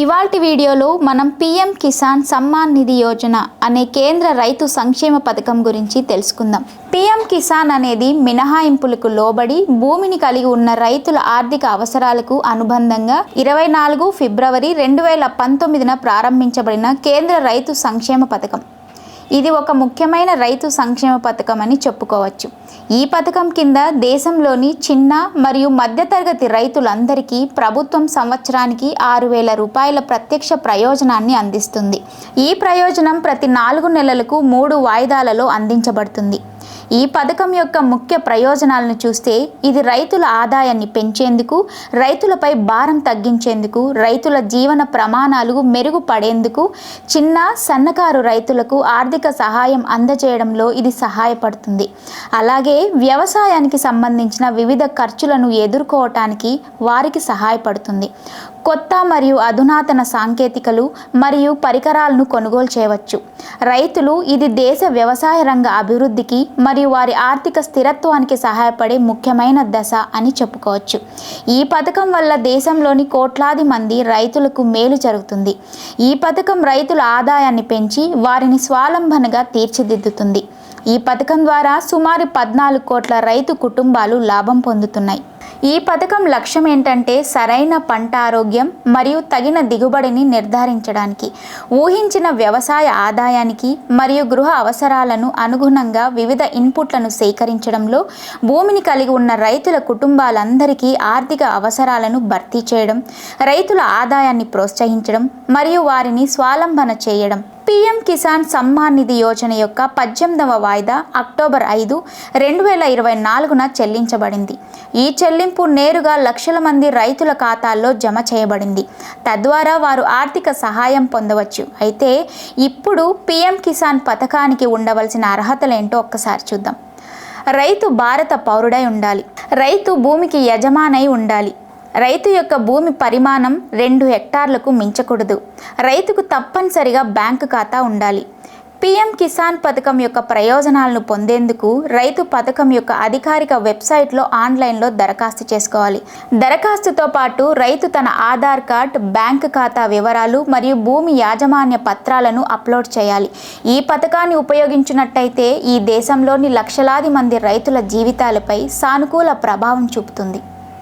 ఇవాల్టి వీడియోలో మనం పిఎం కిసాన్ సమ్మాన్ నిధి యోజన అనే కేంద్ర రైతు సంక్షేమ పథకం గురించి తెలుసుకుందాం. పిఎం కిసాన్ అనేది మినహాయింపులకు లోబడి భూమిని కలిగి ఉన్న రైతుల ఆర్థిక అవసరాలకు అనుబంధంగా ఇరవై నాలుగు ఫిబ్రవరి రెండు వేల పంతొమ్మిదిన ప్రారంభించబడిన కేంద్ర రైతు సంక్షేమ పథకం. ఇది ఒక ముఖ్యమైన రైతు సంక్షేమ పథకం అని చెప్పుకోవచ్చు. ఈ పథకం కింద దేశంలోని చిన్న మరియు మధ్యతరగతి రైతులందరికీ ప్రభుత్వం సంవత్సరానికి ఆరు వేల రూపాయల ప్రత్యక్ష ప్రయోజనాన్ని అందిస్తుంది. ఈ ప్రయోజనం ప్రతి నాలుగు నెలలకు మూడు వాయిదాలలో అందించబడుతుంది. ఈ పథకం యొక్క ముఖ్య ప్రయోజనాలను చూస్తే ఇది రైతుల ఆదాయాన్ని పెంచేందుకు రైతులపై భారం తగ్గించేందుకు రైతుల జీవన ప్రమాణాలు మెరుగుపడేందుకు చిన్న సన్నకారు రైతులకు ఆర్థిక సహాయం అందజేయడంలో ఇది సహాయపడుతుంది. అలాగే వ్యవసాయానికి సంబంధించిన వివిధ ఖర్చులను ఎదుర్కోవటానికి వారికి సహాయపడుతుంది. కొత్త మరియు అధునాతన సాంకేతికలు మరియు పరికరాలను కొనుగోలు చేయవచ్చు. రైతులు ఇది దేశ వ్యవసాయ రంగ అభివృద్ధికి మరియు వారి ఆర్థిక స్థిరత్వానికి సహాయపడే ముఖ్యమైన దశ అని చెప్పుకోవచ్చు. ఈ పథకం వల్ల దేశంలోని కోట్లాది మంది రైతులకు మేలు జరుగుతుంది. ఈ పథకం రైతుల ఆదాయాన్ని పెంచి వారిని స్వాలంబనగా తీర్చిదిద్దుతుంది. ఈ పథకం ద్వారా సుమారు పద్నాలుగు కోట్ల రైతు కుటుంబాలు లాభం పొందుతున్నాయి. ఈ పథకం లక్ష్యం ఏంటంటే సరైన పంట ఆరోగ్యం మరియు తగిన దిగుబడిని నిర్ధారించడానికి ఊహించిన వ్యవసాయ ఆదాయానికి మరియు గృహ అవసరాలను అనుగుణంగా వివిధ ఇన్పుట్లను సేకరించడంలో భూమిని కలిగి ఉన్న రైతుల కుటుంబాలందరికీ ఆర్థిక అవసరాలను భర్తీ చేయడం రైతుల ఆదాయాన్ని ప్రోత్సహించడం మరియు వారిని స్వాలంబన చేయడం. పీఎం కిసాన్ సమ్మాన్ నిధి యోజన యొక్క పద్దెనిమిదవ వాయిదా అక్టోబర్ ఐదు రెండు వేల ఇరవై నాలుగున చెల్లించబడింది. ఈ చెల్లింపు నేరుగా లక్షల మంది రైతుల ఖాతాల్లో జమ చేయబడింది. తద్వారా వారు ఆర్థిక సహాయం పొందవచ్చు. అయితే ఇప్పుడు పీఎం కిసాన్ పథకానికి ఉండవలసిన అర్హతలేంటో ఒక్కసారి చూద్దాం. రైతు భారత పౌరుడై ఉండాలి. రైతు భూమికి యజమానై ఉండాలి. రైతు యొక్క భూమి పరిమాణం రెండు హెక్టార్లకు మించకూడదు. రైతుకు తప్పనిసరిగా బ్యాంకు ఖాతా ఉండాలి. పీఎం కిసాన్ పథకం యొక్క ప్రయోజనాలను పొందేందుకు రైతు పథకం యొక్క అధికారిక వెబ్సైట్లో ఆన్లైన్లో దరఖాస్తు చేసుకోవాలి. దరఖాస్తుతో పాటు రైతు తన ఆధార్ కార్డ్ బ్యాంక్ ఖాతా వివరాలు మరియు భూమి యాజమాన్య పత్రాలను అప్లోడ్ చేయాలి. ఈ పథకాన్ని ఉపయోగించినట్టయితే ఈ దేశంలోని లక్షలాది మంది రైతుల జీవితాలపై సానుకూల ప్రభావం చూపుతుంది.